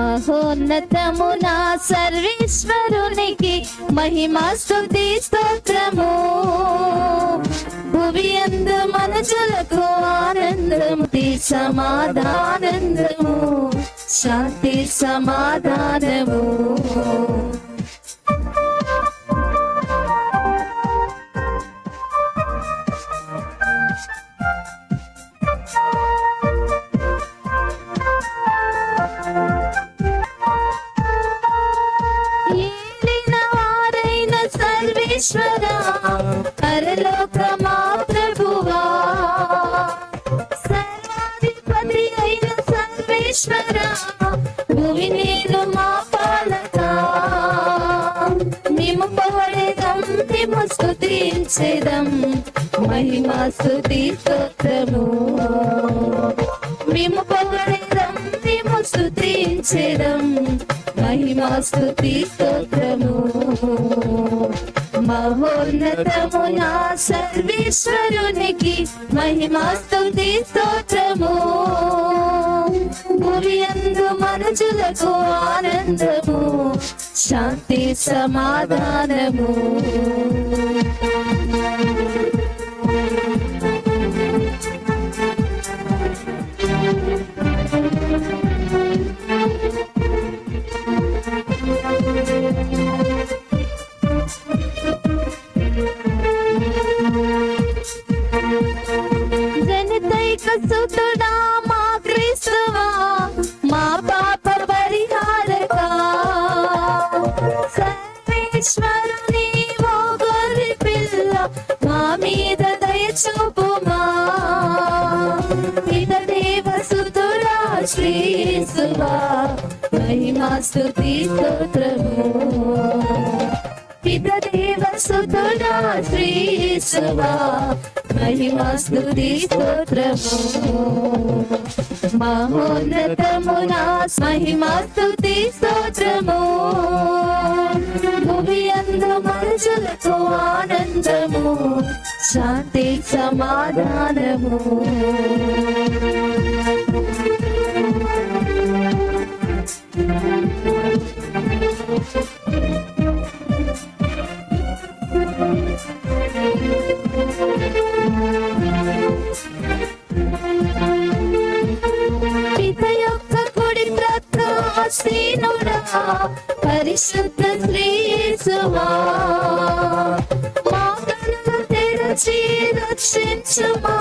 మహోన్నతమున సర్వేశ్వరునికి మహిమా స్థుతి స్తోత్రము. భువి అందు మనసులకు ఆనందము సమాధానందము శాంతి సమాధానము. నేను మా పాలక. మేము మేము మహిమా స్తుతి స్తోత్రము. మేము పొగడేదం మేము స్తుతించేదం మహిమా స్తుతి స్తోత్రము. సర్వేశ్వరునికి మహిమా స్తోత్రము. భూమి అందు మనుషులకు ఆనందము శాంతి సమాధానము జనితైక సుతుడా దేవ సుతుడా శ్రీసువా మహిమా స్తుతి స్తోత్రము. పిత దేవ సుతుడా శ్రీసువా మహిమా స్తుతి స్తోత్రము. మహోన్నతమున మహిమా స్తోత్రము. భూమి అందు మనుషులతో ఆనందము. శాంతి సమాధానము. పిత పరిశుద్ధ శ్రీసువా మా తెరచి రక్షించుమా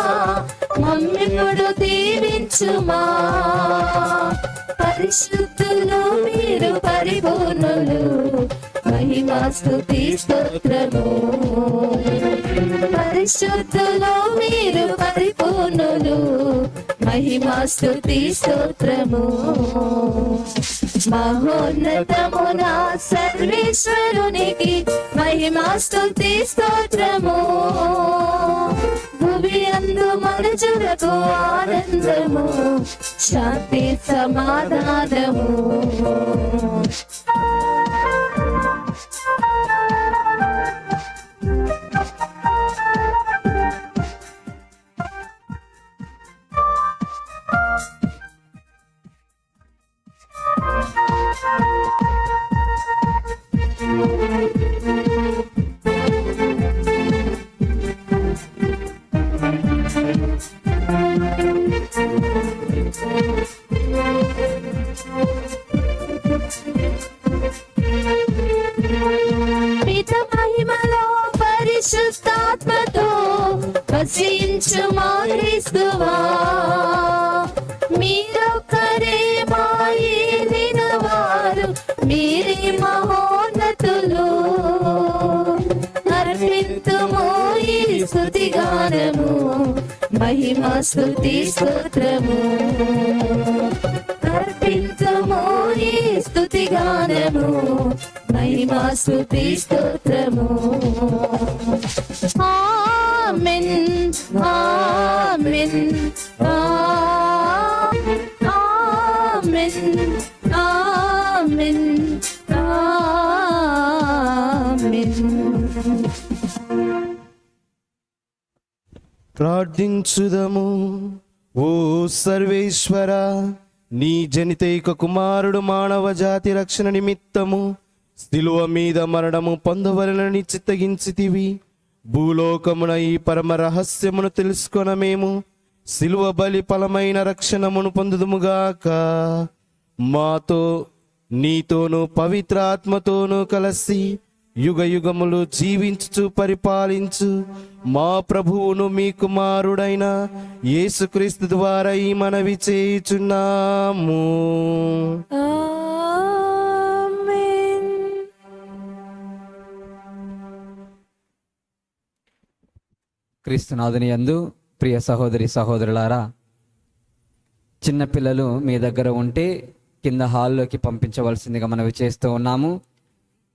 మమ్మిప్పుడు దీవించుమా. పరిశుద్ధులు మీరు పరిపూర్ణులు మహిమా స్తుతి స్తోత్రము. పరిశుద్ధులు మీరు పరిపూర్ణులు మహిమా స్తుతి స్తోత్రము. మహోన్నతమునా సర్వేశ్వరునికి మహిమా స్తుతి స్తోత్రము. భువి అందు మనుజులకు ఆనందము. శాంతి సమాధానము. పిత మహిమలో పరిశుద్ధాత్మతో వసించు మా క్రీస్తువా మీరొక్కరే మా ఏలిన వారు మీరే మహోన్నతులు. అర్పింతుము ఈ స్తుతి గానము. మహిమా స్థుతి స్తోత్రము. అర్పింతుము ఈ స్తుతి గానము. మహిమా స్థుతి స్తోత్రము. Amen amen amen. ప్రార్థించుదము. ఓ సర్వేశ్వర నీ జనితైక కుమారుడు మానవ జాతి రక్షణ నిమిత్తము. శిలువ మీద మరణము పొందవలనని చిత్తగించితివి. భూలోకమున ఈ పరమ రహస్యమును తెలుసుకొనమేము శిలువ బలి ఫలమైన రక్షణమును పొందుదుముగాక మాతో నీతోనూ పవిత్రాత్మతోనూ కలిసి యుగ యుగములు జీవించుచు పరిపాలించు. మా ప్రభువును మీ కుమారుడైన యేసుక్రీస్తు ద్వారా ఈ మనవి చేయుచున్నాము. ఆమేన్. క్రీస్తునాథుని యందు ప్రియ సహోదరి సహోదరులారా చిన్నపిల్లలు మీ దగ్గర ఉంటే కింద హాల్లోకి పంపించవలసిందిగా మనవి చేస్తూ ఉన్నాము.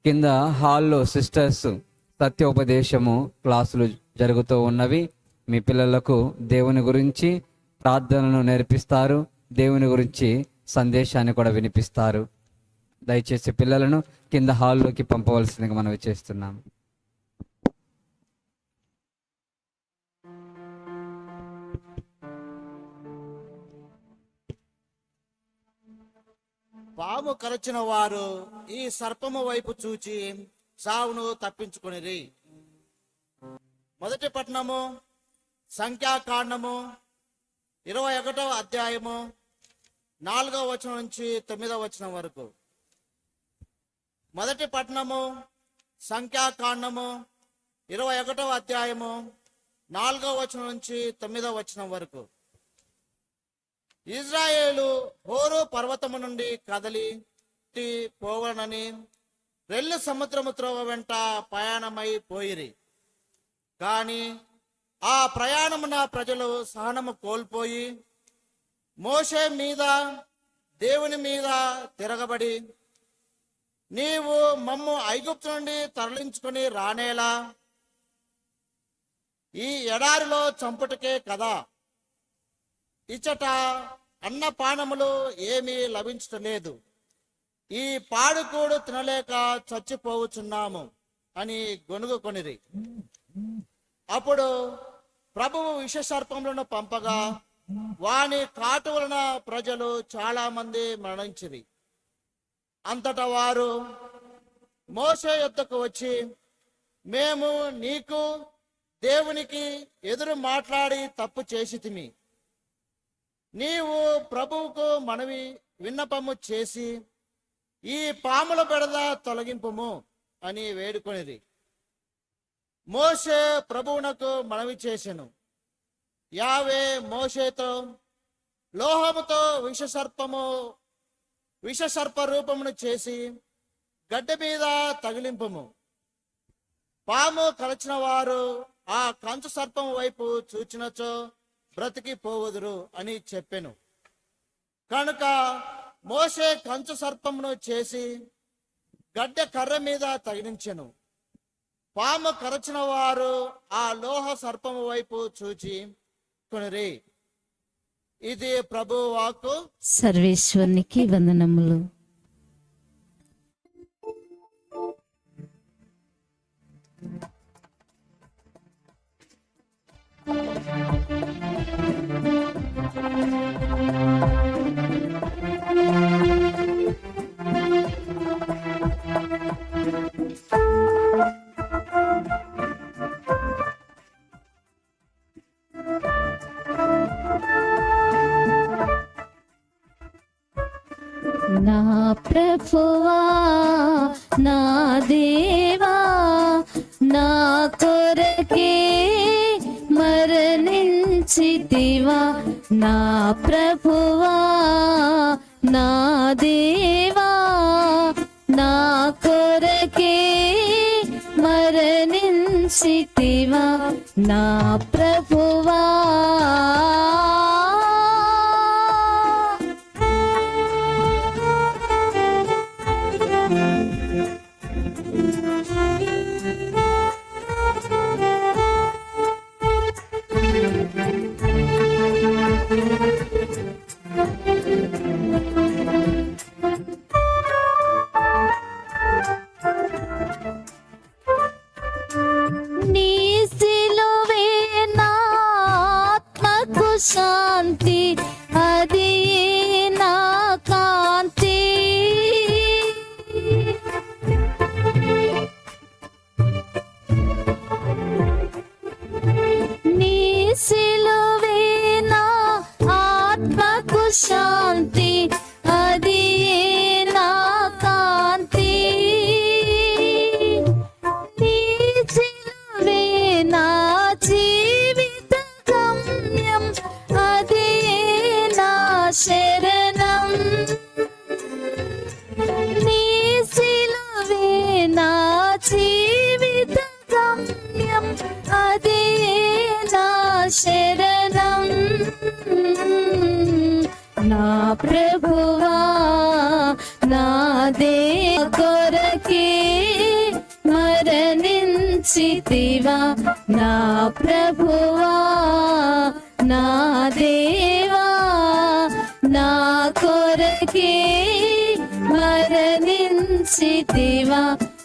కింద హాల్లో సిస్టర్స్ సత్యోపదేశము క్లాసులు జరుగుతూ ఉన్నవి. మీ పిల్లలకు దేవుని గురించి ప్రార్థనను నేర్పిస్తారు. దేవుని గురించి సందేశాన్ని కూడా వినిపిస్తారు. దయచేసి పిల్లలను కింద హాల్లోకి పంపవలసిందిగా మనవి చేస్తున్నాము. పాము కరచిన వారు ఈ సర్పము వైపు చూచి సావును తప్పించుకొనిరి. మొదటి పట్టణము సంఖ్యాకాండము ఇరవై ఒకటవ అధ్యాయము నాలుగవ వచనం నుంచి తొమ్మిదవ వచనం వరకు. మొదటి పట్టణము సంఖ్యాకాండము ఇరవై ఒకటవ అధ్యాయము నాలుగవ వచనం నుంచి తొమ్మిదవ వచనం వరకు. ఇజ్రాయేలు హోరు పర్వతము నుండి కదలి పోవనని రెల్లు సముద్రము త్రోవ వెంట ప్రయాణమై పోయిరి. కాని ఆ ప్రయాణమున ప్రజలు సహనము కోల్పోయి మోసే మీద దేవుని మీద తిరగబడి నీవు మమ్ము ఐగుప్తు నుండి తరలించుకొని రానేలా? ఈ ఎడారిలో చంపుటకే కదా? ఇచ్చట అన్నపానములు ఏమీ లభించటలేదు. ఈ పాడుకూడు తినలేక చచ్చిపోవచ్చున్నాము అని గొనుగుకొనిది అప్పుడు ప్రభువు విషసర్పములను పంపగా వాని కాటు వలన ప్రజలు చాలా మంది మరణించిరి. అంతటా వారు మోసే యొద్దకు వచ్చి మేము నీకు దేవునికి ఎదురు మాట్లాడి తప్పు చేసితిమి. నీవు ప్రభువుకు మనవి విన్నపము చేసి ఈ పాముల బెడద తొలగింపుము అని వేడుకొనిది మోషే ప్రభువునకు మనవి చేసెను. యావే మోషేతో లోహముతో విషసర్పము విషసర్ప రూపమును చేసి గడ్డ మీద తగిలింపము. పాము కలచిన వారు ఆ కంచు సర్పము వైపు చూచినచో బ్రతికి పోవుదురు అని చెప్పెను. కనుక మోసే కంచు సర్పమును చేసి గడ్డ కర్ర మీద తగిలించెను. పాము కరచిన వారు ఆ లోహ సర్పము వైపు చూచి కొనరి. ఇది ప్రభువాకు సర్వేశ్వరునికి వందనములు. నా దేవా నా కొరకే మరణించితివా. నా ప్రభువా నా దేవా నా కొరకే మరణించితివా. నా ప్రభువా song. అదే నా శరణం. నా ప్రభువా నా దే కొరకే మరణించితివా. నా ప్రభువా నా దేవా నా కొరకే మరణించితివా.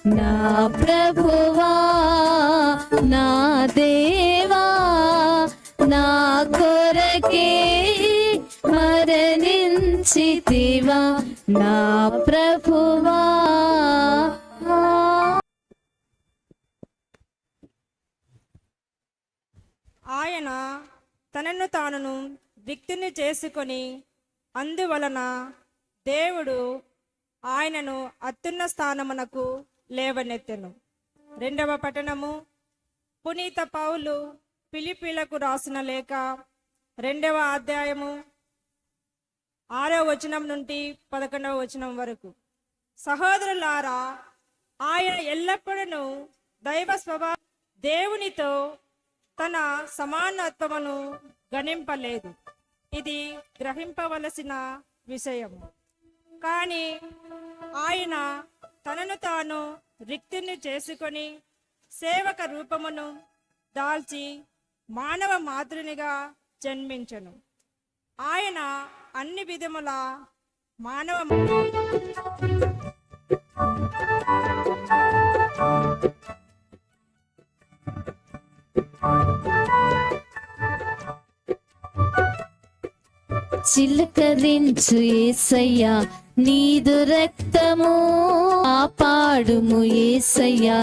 నా ప్రభువా నా దేవా నా కొరకే మరణించితివా నా ప్రభువా. ఆయన తనను తానును రిక్తిని చేసుకొని అందువలన దేవుడు ఆయనను అత్యున్న స్థానమునకు లేవనెత్తెను. రెండవ పట్టణము పునీత పౌలు పిలిపిలకు రాసిన లేఖ రెండవ అధ్యాయము ఆరో వచనం నుండి పదకొండవ వచనం వరకు. సహోదరులారా ఆయన ఎల్లప్పుడూ దైవ స్వభా దేవునితో తన సమానత్వమును గణింపలేదు. ఇది గ్రహింపవలసిన విషయము. కానీ ఆయన తనను తాను రిక్తిని చేసుకొని సేవక రూపమును దాల్చి మానవ మాతృనిగా జన్మించను. ఆయన అన్ని విధముల మానవ చిలకరించు ఏసయ్యా నీదు రక్తము ఆపాడుము ఏసయ్యా.